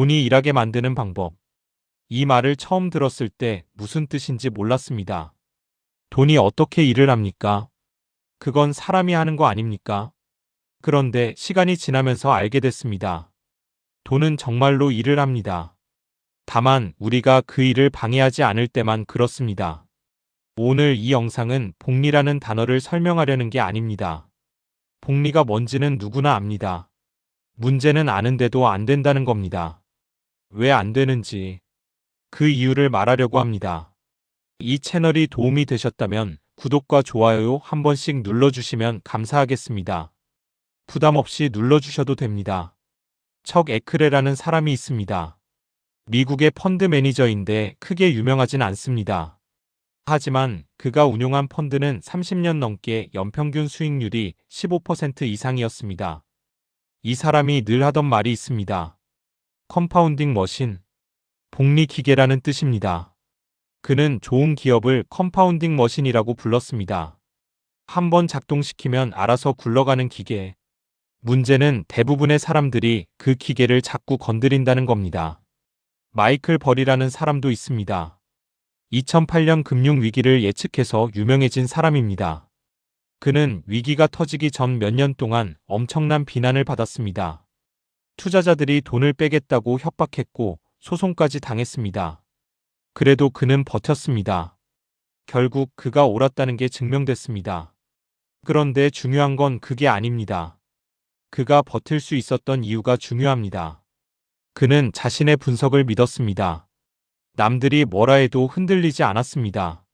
돈이 일하게 만드는 방법. 이 말을 처음 들었을 때 무슨 뜻인지 몰랐습니다. 돈이 어떻게 일을 합니까? 그건 사람이 하는 거 아닙니까? 그런데 시간이 지나면서 알게 됐습니다. 돈은 정말로 일을 합니다. 다만 우리가 그 일을 방해하지 않을 때만 그렇습니다. 오늘 이 영상은 복리라는 단어를 설명하려는 게 아닙니다. 복리가 뭔지는 누구나 압니다. 문제는 아는데도 안 된다는 겁니다. 왜 안 되는지 그 이유를 말하려고 합니다. 이 채널이 도움이 되셨다면 구독과 좋아요 한 번씩 눌러주시면 감사하겠습니다. 부담 없이 눌러주셔도 됩니다. 척 에크레라는 사람이 있습니다. 미국의 펀드 매니저인데 크게 유명하진 않습니다. 하지만 그가 운용한 펀드는 30년 넘게 연평균 수익률이 15% 이상이었습니다. 이 사람이 늘 하던 말이 있습니다. 컴파운딩 머신, 복리 기계라는 뜻입니다. 그는 좋은 기업을 컴파운딩 머신이라고 불렀습니다. 한번 작동시키면 알아서 굴러가는 기계. 문제는 대부분의 사람들이 그 기계를 자꾸 건드린다는 겁니다. 마이클 벌이라는 사람도 있습니다. 2008년 금융위기를 예측해서 유명해진 사람입니다. 그는 위기가 터지기 전 몇 년 동안 엄청난 비난을 받았습니다. 투자자들이 돈을 빼겠다고 협박했고 소송까지 당했습니다. 그래도 그는 버텼습니다. 결국 그가 옳았다는 게 증명됐습니다. 그런데 중요한 건 그게 아닙니다. 그가 버틸 수 있었던 이유가 중요합니다. 그는 자신의 분석을 믿었습니다. 남들이 뭐라 해도 흔들리지 않았습니다.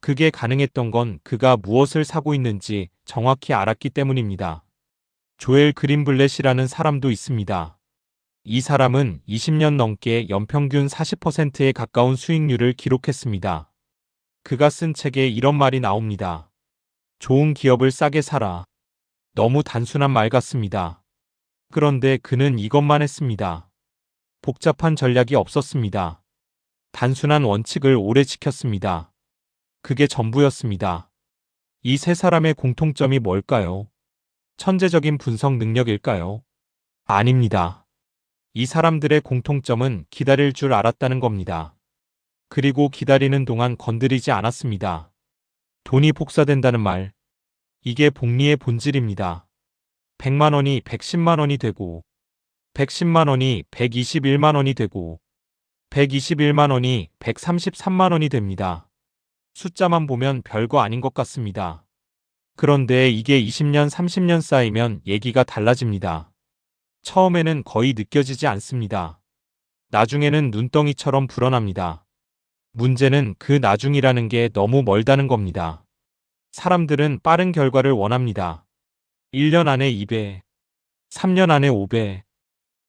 그게 가능했던 건 그가 무엇을 사고 있는지 정확히 알았기 때문입니다. 조엘 그린블렛이라는 사람도 있습니다. 이 사람은 20년 넘게 연평균 40%에 가까운 수익률을 기록했습니다. 그가 쓴 책에 이런 말이 나옵니다. 좋은 기업을 싸게 사라. 너무 단순한 말 같습니다. 그런데 그는 이것만 했습니다. 복잡한 전략이 없었습니다. 단순한 원칙을 오래 지켰습니다. 그게 전부였습니다. 이 세 사람의 공통점이 뭘까요? 천재적인 분석 능력일까요? 아닙니다. 이 사람들의 공통점은 기다릴 줄 알았다는 겁니다. 그리고 기다리는 동안 건드리지 않았습니다. 돈이 복사된다는 말. 이게 복리의 본질입니다. 100만 원이 110만 원이 되고 110만 원이 121만 원이 되고 121만 원이 133만 원이 됩니다. 숫자만 보면 별거 아닌 것 같습니다. 그런데 이게 20년, 30년 쌓이면 얘기가 달라집니다. 처음에는 거의 느껴지지 않습니다. 나중에는 눈덩이처럼 불어납니다. 문제는 그 나중이라는 게 너무 멀다는 겁니다. 사람들은 빠른 결과를 원합니다. 1년 안에 2배, 3년 안에 5배.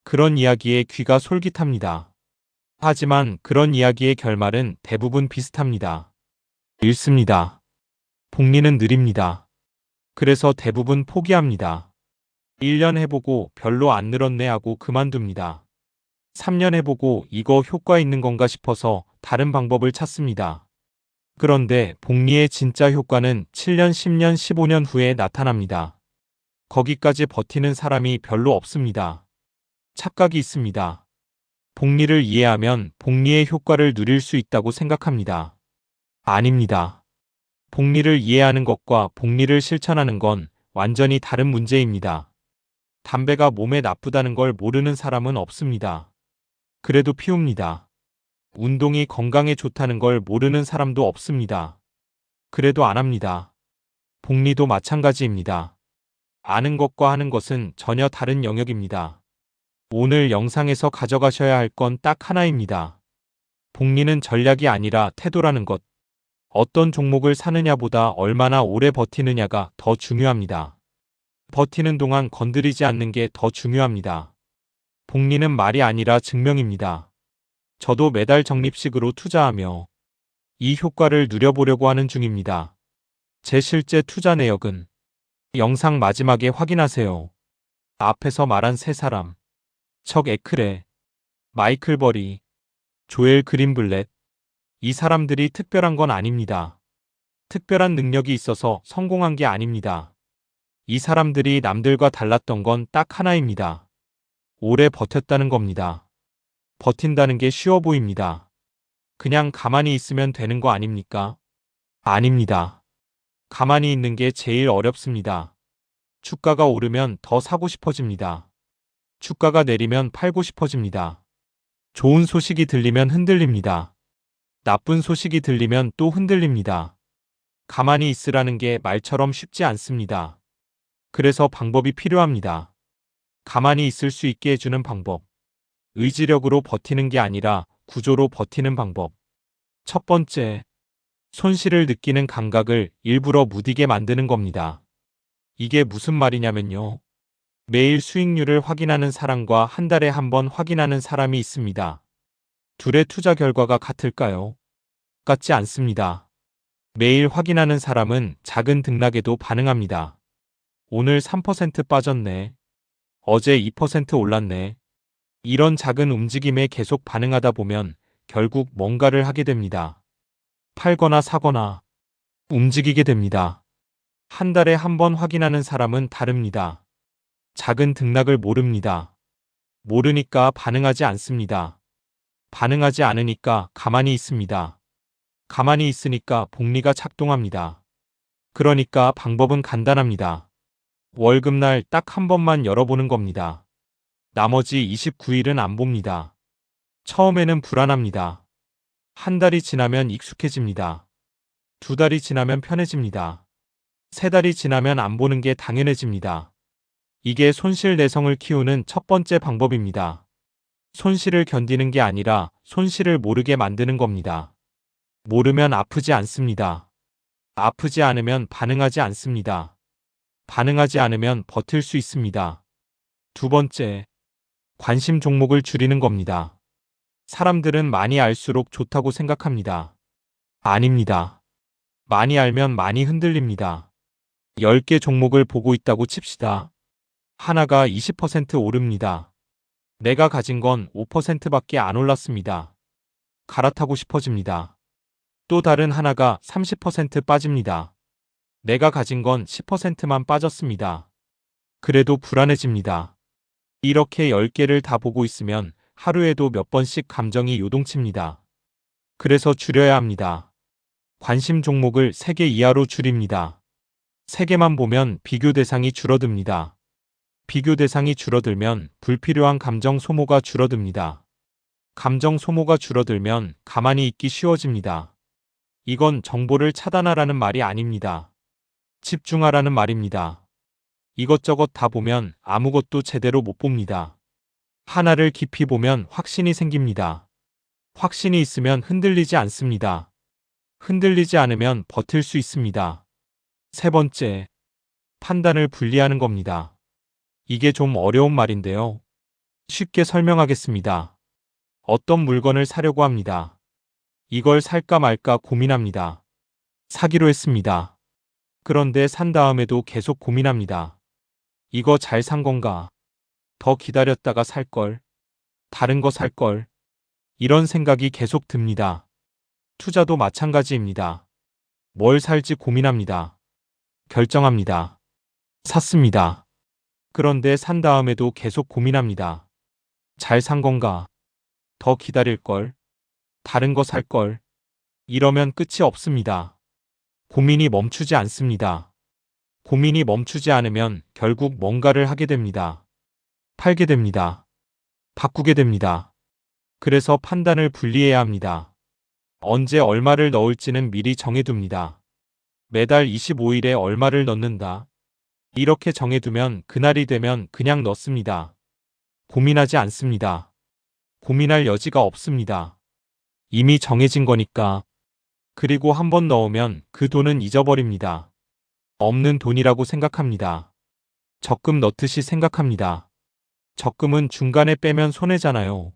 그런 이야기에 귀가 솔깃합니다. 하지만 그런 이야기의 결말은 대부분 비슷합니다. 읽습니다. 복리는 느립니다. 그래서 대부분 포기합니다. 1년 해보고 별로 안 늘었네 하고 그만둡니다. 3년 해보고 이거 효과 있는 건가 싶어서 다른 방법을 찾습니다. 그런데 복리의 진짜 효과는 7년, 10년, 15년 후에 나타납니다. 거기까지 버티는 사람이 별로 없습니다. 착각이 있습니다. 복리를 이해하면 복리의 효과를 누릴 수 있다고 생각합니다. 아닙니다. 복리를 이해하는 것과 복리를 실천하는 건 완전히 다른 문제입니다. 담배가 몸에 나쁘다는 걸 모르는 사람은 없습니다. 그래도 피웁니다. 운동이 건강에 좋다는 걸 모르는 사람도 없습니다. 그래도 안 합니다. 복리도 마찬가지입니다. 아는 것과 하는 것은 전혀 다른 영역입니다. 오늘 영상에서 가져가셔야 할 건 딱 하나입니다. 복리는 전략이 아니라 태도라는 것. 어떤 종목을 사느냐보다 얼마나 오래 버티느냐가 더 중요합니다. 버티는 동안 건드리지 않는 게 더 중요합니다. 복리는 말이 아니라 증명입니다. 저도 매달 적립식으로 투자하며 이 효과를 누려보려고 하는 중입니다. 제 실제 투자 내역은 영상 마지막에 확인하세요. 앞에서 말한 세 사람 척 에크레, 마이클 버리, 조엘 그린블렛 이 사람들이 특별한 건 아닙니다. 특별한 능력이 있어서 성공한 게 아닙니다. 이 사람들이 남들과 달랐던 건 딱 하나입니다. 오래 버텼다는 겁니다. 버틴다는 게 쉬워 보입니다. 그냥 가만히 있으면 되는 거 아닙니까? 아닙니다. 가만히 있는 게 제일 어렵습니다. 주가가 오르면 더 사고 싶어집니다. 주가가 내리면 팔고 싶어집니다. 좋은 소식이 들리면 흔들립니다. 나쁜 소식이 들리면 또 흔들립니다. 가만히 있으라는 게 말처럼 쉽지 않습니다. 그래서 방법이 필요합니다. 가만히 있을 수 있게 해주는 방법. 의지력으로 버티는 게 아니라 구조로 버티는 방법. 첫 번째, 손실을 느끼는 감각을 일부러 무디게 만드는 겁니다. 이게 무슨 말이냐면요. 매일 수익률을 확인하는 사람과 한 달에 한 번 확인하는 사람이 있습니다. 둘의 투자 결과가 같을까요? 같지 않습니다. 매일 확인하는 사람은 작은 등락에도 반응합니다. 오늘 3% 빠졌네. 어제 2% 올랐네. 이런 작은 움직임에 계속 반응하다 보면 결국 뭔가를 하게 됩니다. 팔거나 사거나 움직이게 됩니다. 한 달에 한 번 확인하는 사람은 다릅니다. 작은 등락을 모릅니다. 모르니까 반응하지 않습니다. 반응하지 않으니까 가만히 있습니다. 가만히 있으니까 복리가 작동합니다. 그러니까 방법은 간단합니다. 월급날 딱 한 번만 열어보는 겁니다. 나머지 29일은 안 봅니다. 처음에는 불안합니다. 한 달이 지나면 익숙해집니다. 두 달이 지나면 편해집니다. 세 달이 지나면 안 보는 게 당연해집니다. 이게 손실 내성을 키우는 첫 번째 방법입니다. 손실을 견디는 게 아니라 손실을 모르게 만드는 겁니다. 모르면 아프지 않습니다. 아프지 않으면 반응하지 않습니다. 반응하지 않으면 버틸 수 있습니다. 두 번째, 관심 종목을 줄이는 겁니다. 사람들은 많이 알수록 좋다고 생각합니다. 아닙니다. 많이 알면 많이 흔들립니다. 10개 종목을 보고 있다고 칩시다. 하나가 20% 오릅니다. 내가 가진 건 5%밖에 안 올랐습니다. 갈아타고 싶어집니다. 또 다른 하나가 30% 빠집니다. 내가 가진 건 10%만 빠졌습니다. 그래도 불안해집니다. 이렇게 10개를 다 보고 있으면 하루에도 몇 번씩 감정이 요동칩니다. 그래서 줄여야 합니다. 관심 종목을 3개 이하로 줄입니다. 3개만 보면 비교 대상이 줄어듭니다. 비교 대상이 줄어들면 불필요한 감정 소모가 줄어듭니다. 감정 소모가 줄어들면 가만히 있기 쉬워집니다. 이건 정보를 차단하라는 말이 아닙니다. 집중하라는 말입니다. 이것저것 다 보면 아무것도 제대로 못 봅니다. 하나를 깊이 보면 확신이 생깁니다. 확신이 있으면 흔들리지 않습니다. 흔들리지 않으면 버틸 수 있습니다. 세 번째, 판단을 분리하는 겁니다. 이게 좀 어려운 말인데요. 쉽게 설명하겠습니다. 어떤 물건을 사려고 합니다. 이걸 살까 말까 고민합니다. 사기로 했습니다. 그런데 산 다음에도 계속 고민합니다. 이거 잘 산 건가? 더 기다렸다가 살 걸. 다른 거 살 걸. 이런 생각이 계속 듭니다. 투자도 마찬가지입니다. 뭘 살지 고민합니다. 결정합니다. 샀습니다. 그런데 산 다음에도 계속 고민합니다. 잘 산 건가? 더 기다릴 걸. 다른 거 살 걸. 이러면 끝이 없습니다. 고민이 멈추지 않습니다. 고민이 멈추지 않으면 결국 뭔가를 하게 됩니다. 팔게 됩니다. 바꾸게 됩니다. 그래서 판단을 분리해야 합니다. 언제 얼마를 넣을지는 미리 정해둡니다. 매달 25일에 얼마를 넣는다. 이렇게 정해두면 그날이 되면 그냥 넣습니다. 고민하지 않습니다. 고민할 여지가 없습니다. 이미 정해진 거니까. 그리고 한 번 넣으면 그 돈은 잊어버립니다. 없는 돈이라고 생각합니다. 적금 넣듯이 생각합니다. 적금은 중간에 빼면 손해잖아요.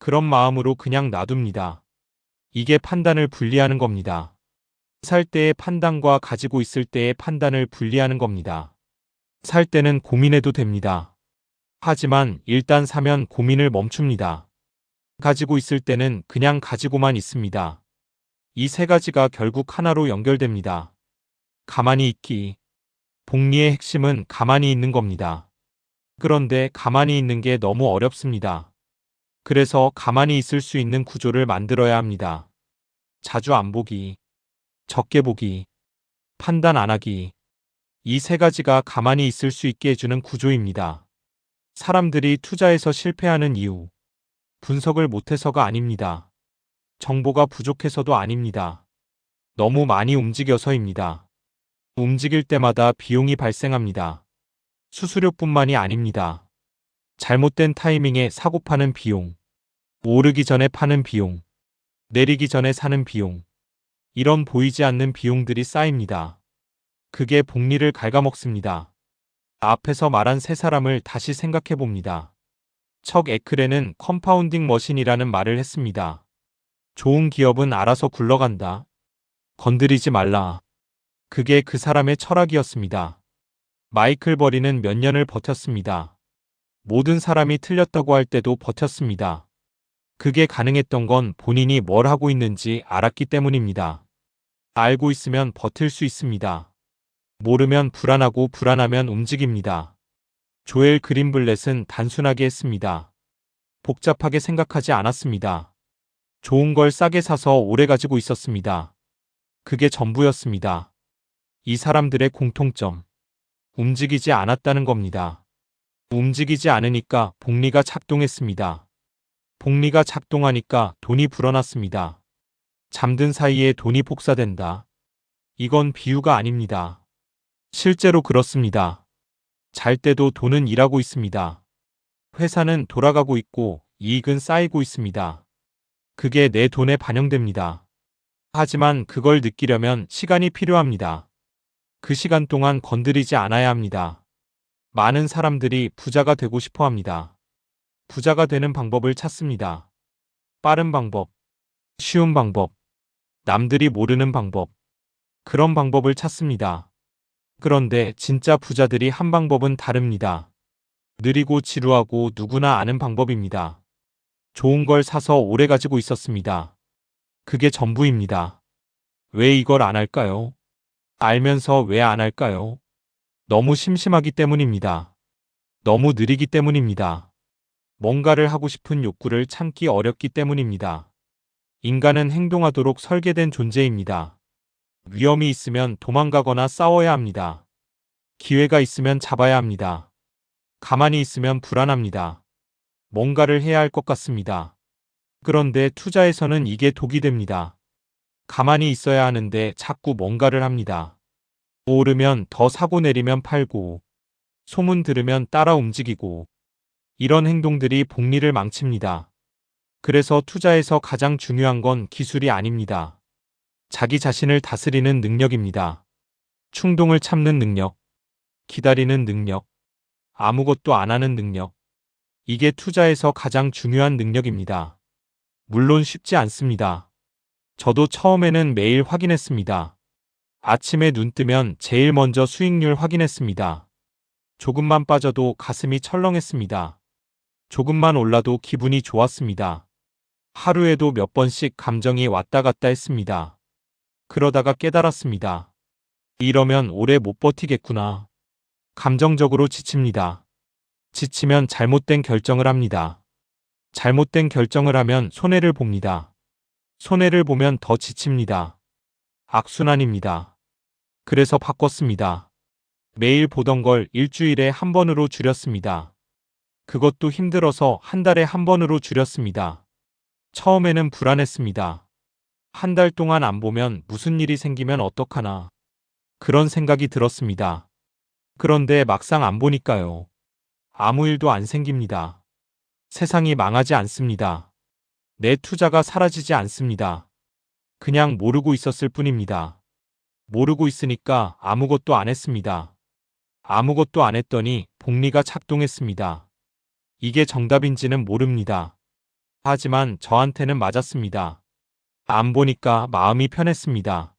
그런 마음으로 그냥 놔둡니다. 이게 판단을 분리하는 겁니다. 살 때의 판단과 가지고 있을 때의 판단을 분리하는 겁니다. 살 때는 고민해도 됩니다. 하지만 일단 사면 고민을 멈춥니다. 가지고 있을 때는 그냥 가지고만 있습니다. 이 세 가지가 결국 하나로 연결됩니다. 가만히 있기. 복리의 핵심은 가만히 있는 겁니다. 그런데 가만히 있는 게 너무 어렵습니다. 그래서 가만히 있을 수 있는 구조를 만들어야 합니다. 자주 안 보기, 적게 보기, 판단 안 하기. 이 세 가지가 가만히 있을 수 있게 해주는 구조입니다. 사람들이 투자에서 실패하는 이유. 분석을 못해서가 아닙니다. 정보가 부족해서도 아닙니다. 너무 많이 움직여서입니다. 움직일 때마다 비용이 발생합니다. 수수료뿐만이 아닙니다. 잘못된 타이밍에 사고 파는 비용, 오르기 전에 파는 비용, 내리기 전에 사는 비용, 이런 보이지 않는 비용들이 쌓입니다. 그게 복리를 갉아먹습니다. 앞에서 말한 세 사람을 다시 생각해 봅니다. 척 에크레는 컴파운딩 머신이라는 말을 했습니다. 좋은 기업은 알아서 굴러간다. 건드리지 말라. 그게 그 사람의 철학이었습니다. 마이클 버리는 몇 년을 버텼습니다. 모든 사람이 틀렸다고 할 때도 버텼습니다. 그게 가능했던 건 본인이 뭘 하고 있는지 알았기 때문입니다. 알고 있으면 버틸 수 있습니다. 모르면 불안하고 불안하면 움직입니다. 조엘 그린블렛은 단순하게 했습니다. 복잡하게 생각하지 않았습니다. 좋은 걸 싸게 사서 오래 가지고 있었습니다. 그게 전부였습니다. 이 사람들의 공통점. 움직이지 않았다는 겁니다. 움직이지 않으니까 복리가 작동했습니다. 복리가 작동하니까 돈이 불어났습니다. 잠든 사이에 돈이 복사된다. 이건 비유가 아닙니다. 실제로 그렇습니다. 잘 때도 돈은 일하고 있습니다. 회사는 돌아가고 있고 이익은 쌓이고 있습니다. 그게 내 돈에 반영됩니다. 하지만 그걸 느끼려면 시간이 필요합니다. 그 시간 동안 건드리지 않아야 합니다. 많은 사람들이 부자가 되고 싶어 합니다. 부자가 되는 방법을 찾습니다. 빠른 방법, 쉬운 방법, 남들이 모르는 방법. 그런 방법을 찾습니다. 그런데 진짜 부자들이 한 방법은 다릅니다. 느리고 지루하고 누구나 아는 방법입니다. 좋은 걸 사서 오래 가지고 있었습니다. 그게 전부입니다. 왜 이걸 안 할까요? 알면서 왜 안 할까요? 너무 심심하기 때문입니다. 너무 느리기 때문입니다. 뭔가를 하고 싶은 욕구를 참기 어렵기 때문입니다. 인간은 행동하도록 설계된 존재입니다. 위험이 있으면 도망가거나 싸워야 합니다. 기회가 있으면 잡아야 합니다. 가만히 있으면 불안합니다. 뭔가를 해야 할 것 같습니다. 그런데 투자에서는 이게 독이 됩니다. 가만히 있어야 하는데 자꾸 뭔가를 합니다. 오르면 더 사고 내리면 팔고, 소문 들으면 따라 움직이고, 이런 행동들이 복리를 망칩니다. 그래서 투자에서 가장 중요한 건 기술이 아닙니다. 자기 자신을 다스리는 능력입니다. 충동을 참는 능력, 기다리는 능력, 아무것도 안 하는 능력. 이게 투자에서 가장 중요한 능력입니다. 물론 쉽지 않습니다. 저도 처음에는 매일 확인했습니다. 아침에 눈 뜨면 제일 먼저 수익률 확인했습니다. 조금만 빠져도 가슴이 철렁했습니다. 조금만 올라도 기분이 좋았습니다. 하루에도 몇 번씩 감정이 왔다 갔다 했습니다. 그러다가 깨달았습니다. 이러면 오래 못 버티겠구나. 감정적으로 지칩니다. 지치면 잘못된 결정을 합니다. 잘못된 결정을 하면 손해를 봅니다. 손해를 보면 더 지칩니다. 악순환입니다. 그래서 바꿨습니다. 매일 보던 걸 일주일에 한 번으로 줄였습니다. 그것도 힘들어서 한 달에 한 번으로 줄였습니다. 처음에는 불안했습니다. 한 달 동안 안 보면 무슨 일이 생기면 어떡하나. 그런 생각이 들었습니다. 그런데 막상 안 보니까요. 아무 일도 안 생깁니다. 세상이 망하지 않습니다. 내 투자가 사라지지 않습니다. 그냥 모르고 있었을 뿐입니다. 모르고 있으니까 아무것도 안 했습니다. 아무것도 안 했더니 복리가 작동했습니다. 이게 정답인지는 모릅니다. 하지만 저한테는 맞았습니다. 안 보니까 마음이 편했습니다.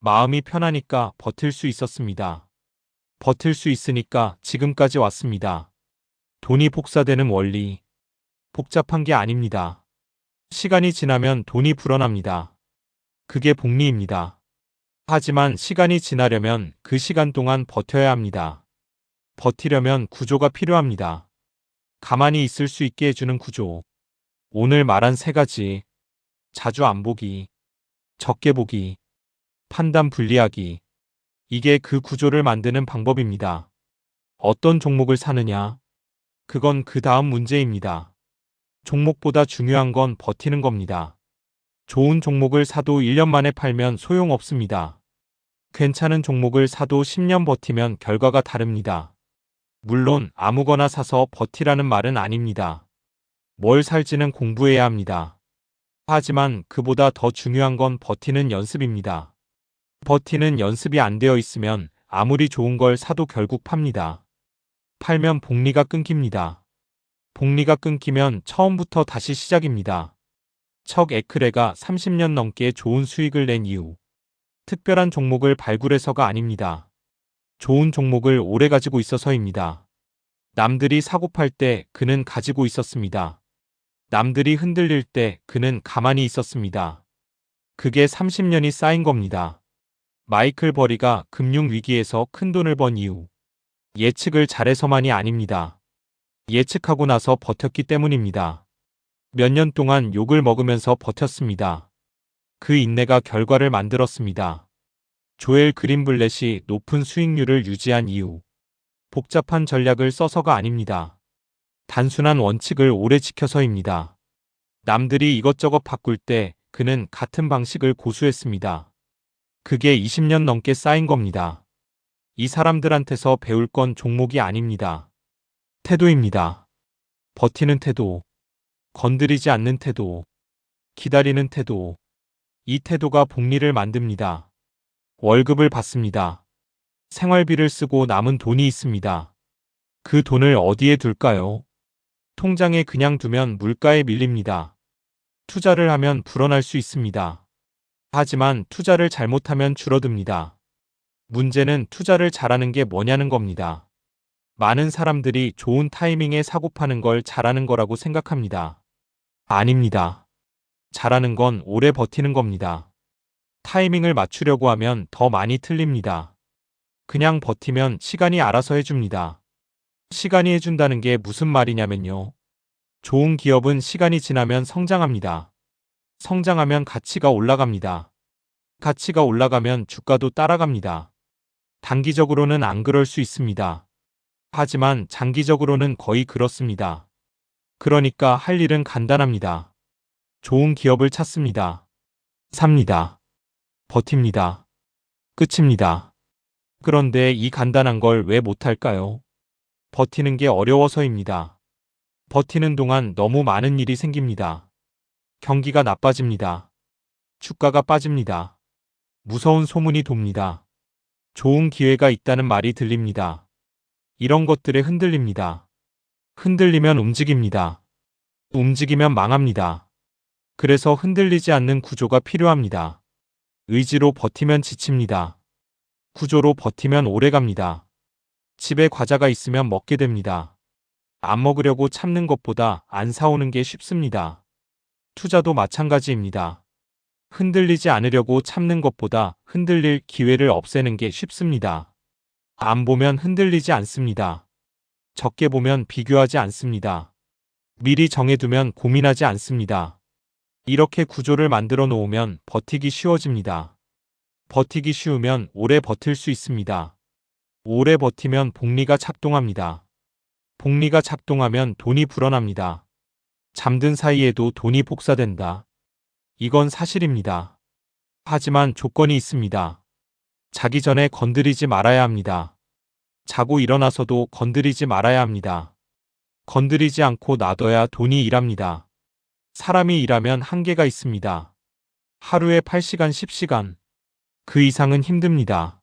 마음이 편하니까 버틸 수 있었습니다. 버틸 수 있으니까 지금까지 왔습니다. 돈이 복사되는 원리. 복잡한 게 아닙니다. 시간이 지나면 돈이 불어납니다. 그게 복리입니다. 하지만 시간이 지나려면 그 시간 동안 버텨야 합니다. 버티려면 구조가 필요합니다. 가만히 있을 수 있게 해주는 구조. 오늘 말한 세 가지. 자주 안 보기, 적게 보기, 판단 분리하기. 이게 그 구조를 만드는 방법입니다. 어떤 종목을 사느냐? 그건 그 다음 문제입니다. 종목보다 중요한 건 버티는 겁니다. 좋은 종목을 사도 1년 만에 팔면 소용없습니다. 괜찮은 종목을 사도 10년 버티면 결과가 다릅니다. 물론 아무거나 사서 버티라는 말은 아닙니다. 뭘 살지는 공부해야 합니다. 하지만 그보다 더 중요한 건 버티는 연습입니다. 버티는 연습이 안 되어 있으면 아무리 좋은 걸 사도 결국 팝니다. 팔면 복리가 끊깁니다. 복리가 끊기면 처음부터 다시 시작입니다. 척 에크레가 30년 넘게 좋은 수익을 낸 이유. 특별한 종목을 발굴해서가 아닙니다. 좋은 종목을 오래 가지고 있어서입니다. 남들이 사고 팔 때 그는 가지고 있었습니다. 남들이 흔들릴 때 그는 가만히 있었습니다. 그게 30년이 쌓인 겁니다. 마이클 버리가 금융위기에서 큰 돈을 번 이유. 예측을 잘해서만이 아닙니다. 예측하고 나서 버텼기 때문입니다. 몇 년 동안 욕을 먹으면서 버텼습니다. 그 인내가 결과를 만들었습니다. 조엘 그린블렛이 높은 수익률을 유지한 이유. 복잡한 전략을 써서가 아닙니다. 단순한 원칙을 오래 지켜서입니다. 남들이 이것저것 바꿀 때 그는 같은 방식을 고수했습니다. 그게 20년 넘게 쌓인 겁니다. 이 사람들한테서 배울 건 종목이 아닙니다. 태도입니다. 버티는 태도, 건드리지 않는 태도, 기다리는 태도. 이 태도가 복리를 만듭니다. 월급을 받습니다. 생활비를 쓰고 남은 돈이 있습니다. 그 돈을 어디에 둘까요? 통장에 그냥 두면 물가에 밀립니다. 투자를 하면 불어날 수 있습니다. 하지만 투자를 잘못하면 줄어듭니다. 문제는 투자를 잘하는 게 뭐냐는 겁니다. 많은 사람들이 좋은 타이밍에 사고 파는 걸 잘하는 거라고 생각합니다. 아닙니다. 잘하는 건 오래 버티는 겁니다. 타이밍을 맞추려고 하면 더 많이 틀립니다. 그냥 버티면 시간이 알아서 해줍니다. 시간이 해준다는 게 무슨 말이냐면요. 좋은 기업은 시간이 지나면 성장합니다. 성장하면 가치가 올라갑니다. 가치가 올라가면 주가도 따라갑니다. 단기적으로는 안 그럴 수 있습니다. 하지만 장기적으로는 거의 그렇습니다. 그러니까 할 일은 간단합니다. 좋은 기업을 찾습니다. 삽니다. 버팁니다. 끝입니다. 그런데 이 간단한 걸 왜 못할까요? 버티는 게 어려워서입니다. 버티는 동안 너무 많은 일이 생깁니다. 경기가 나빠집니다. 주가가 빠집니다. 무서운 소문이 돕니다. 좋은 기회가 있다는 말이 들립니다. 이런 것들에 흔들립니다. 흔들리면 움직입니다. 움직이면 망합니다. 그래서 흔들리지 않는 구조가 필요합니다. 의지로 버티면 지칩니다. 구조로 버티면 오래 갑니다. 집에 과자가 있으면 먹게 됩니다. 안 먹으려고 참는 것보다 안 사오는 게 쉽습니다. 투자도 마찬가지입니다. 흔들리지 않으려고 참는 것보다 흔들릴 기회를 없애는 게 쉽습니다. 안 보면 흔들리지 않습니다. 적게 보면 비교하지 않습니다. 미리 정해두면 고민하지 않습니다. 이렇게 구조를 만들어 놓으면 버티기 쉬워집니다. 버티기 쉬우면 오래 버틸 수 있습니다. 오래 버티면 복리가 작동합니다. 복리가 작동하면 돈이 불어납니다. 잠든 사이에도 돈이 복사된다. 이건 사실입니다. 하지만 조건이 있습니다. 자기 전에 건드리지 말아야 합니다. 자고 일어나서도 건드리지 말아야 합니다. 건드리지 않고 놔둬야 돈이 일합니다. 사람이 일하면 한계가 있습니다. 하루에 8시간, 10시간. 그 이상은 힘듭니다.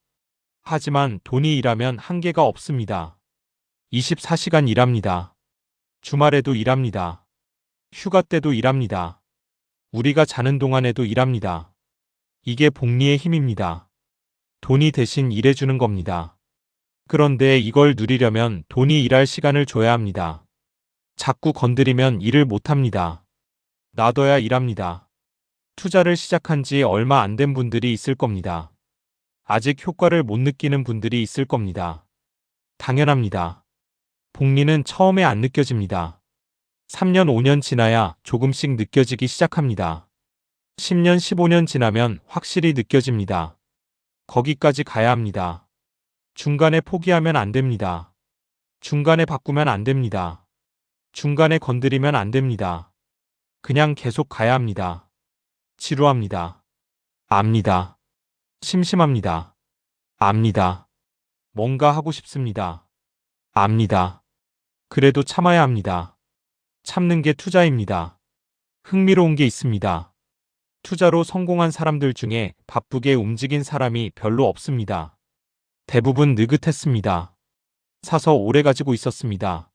하지만 돈이 일하면 한계가 없습니다. 24시간 일합니다. 주말에도 일합니다. 휴가 때도 일합니다. 우리가 자는 동안에도 일합니다. 이게 복리의 힘입니다. 돈이 대신 일해주는 겁니다. 그런데 이걸 누리려면 돈이 일할 시간을 줘야 합니다. 자꾸 건드리면 일을 못합니다. 놔둬야 일합니다. 투자를 시작한 지 얼마 안 된 분들이 있을 겁니다. 아직 효과를 못 느끼는 분들이 있을 겁니다. 당연합니다. 복리는 처음에 안 느껴집니다. 3년, 5년 지나야 조금씩 느껴지기 시작합니다. 10년, 15년 지나면 확실히 느껴집니다. 거기까지 가야 합니다. 중간에 포기하면 안 됩니다. 중간에 바꾸면 안 됩니다. 중간에 건드리면 안 됩니다. 그냥 계속 가야 합니다. 지루합니다. 압니다. 심심합니다. 압니다. 뭔가 하고 싶습니다. 압니다. 그래도 참아야 합니다. 참는 게 투자입니다. 흥미로운 게 있습니다. 투자로 성공한 사람들 중에 바쁘게 움직인 사람이 별로 없습니다. 대부분 느긋했습니다. 사서 오래 가지고 있었습니다.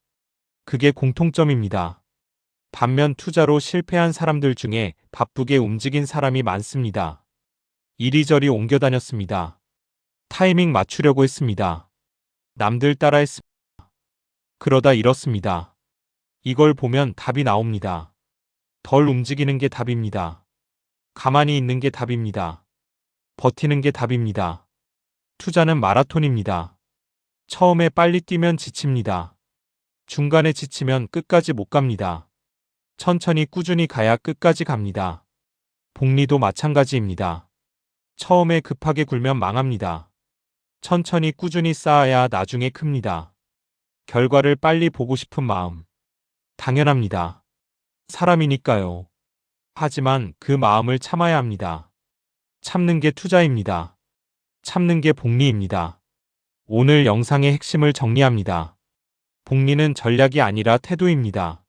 그게 공통점입니다. 반면 투자로 실패한 사람들 중에 바쁘게 움직인 사람이 많습니다. 이리저리 옮겨 다녔습니다. 타이밍 맞추려고 했습니다. 남들 따라 했습니다. 그러다 잃었습니다. 이걸 보면 답이 나옵니다. 덜 움직이는 게 답입니다. 가만히 있는 게 답입니다. 버티는 게 답입니다. 투자는 마라톤입니다. 처음에 빨리 뛰면 지칩니다. 중간에 지치면 끝까지 못 갑니다. 천천히 꾸준히 가야 끝까지 갑니다. 복리도 마찬가지입니다. 처음에 급하게 굴면 망합니다. 천천히 꾸준히 쌓아야 나중에 큽니다. 결과를 빨리 보고 싶은 마음. 당연합니다. 사람이니까요. 하지만 그 마음을 참아야 합니다. 참는 게 투자입니다. 참는 게 복리입니다. 오늘 영상의 핵심을 정리합니다. 복리는 전략이 아니라 태도입니다.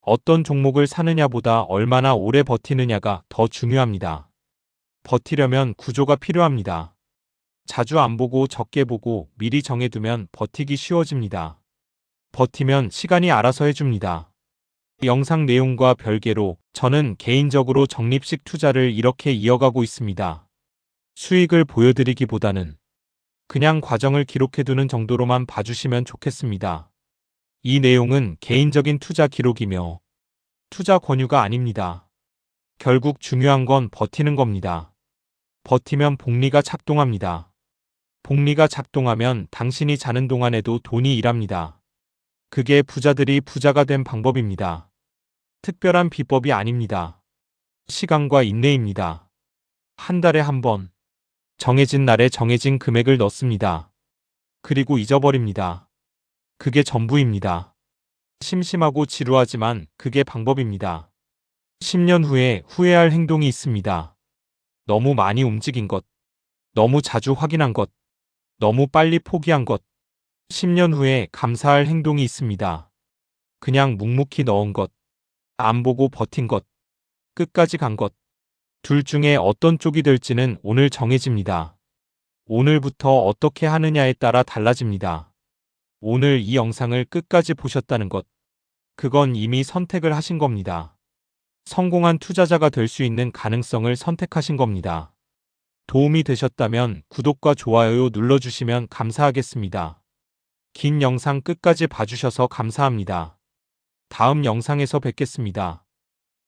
어떤 종목을 사느냐보다 얼마나 오래 버티느냐가 더 중요합니다. 버티려면 구조가 필요합니다. 자주 안 보고 적게 보고 미리 정해두면 버티기 쉬워집니다. 버티면 시간이 알아서 해줍니다. 영상 내용과 별개로 저는 개인적으로 적립식 투자를 이렇게 이어가고 있습니다. 수익을 보여드리기보다는 그냥 과정을 기록해두는 정도로만 봐주시면 좋겠습니다. 이 내용은 개인적인 투자 기록이며 투자 권유가 아닙니다. 결국 중요한 건 버티는 겁니다. 버티면 복리가 작동합니다. 복리가 작동하면 당신이 자는 동안에도 돈이 일합니다. 그게 부자들이 부자가 된 방법입니다. 특별한 비법이 아닙니다. 시간과 인내입니다. 한 달에 한 번, 정해진 날에 정해진 금액을 넣습니다. 그리고 잊어버립니다. 그게 전부입니다. 심심하고 지루하지만 그게 방법입니다. 10년 후에 후회할 행동이 있습니다. 너무 많이 움직인 것, 너무 자주 확인한 것, 너무 빨리 포기한 것, 10년 후에 감사할 행동이 있습니다. 그냥 묵묵히 넣은 것, 안 보고 버틴 것, 끝까지 간 것. 둘 중에 어떤 쪽이 될지는 오늘 정해집니다. 오늘부터 어떻게 하느냐에 따라 달라집니다. 오늘 이 영상을 끝까지 보셨다는 것. 그건 이미 선택을 하신 겁니다. 성공한 투자자가 될 수 있는 가능성을 선택하신 겁니다. 도움이 되셨다면 구독과 좋아요 눌러주시면 감사하겠습니다. 긴 영상 끝까지 봐주셔서 감사합니다. 다음 영상에서 뵙겠습니다.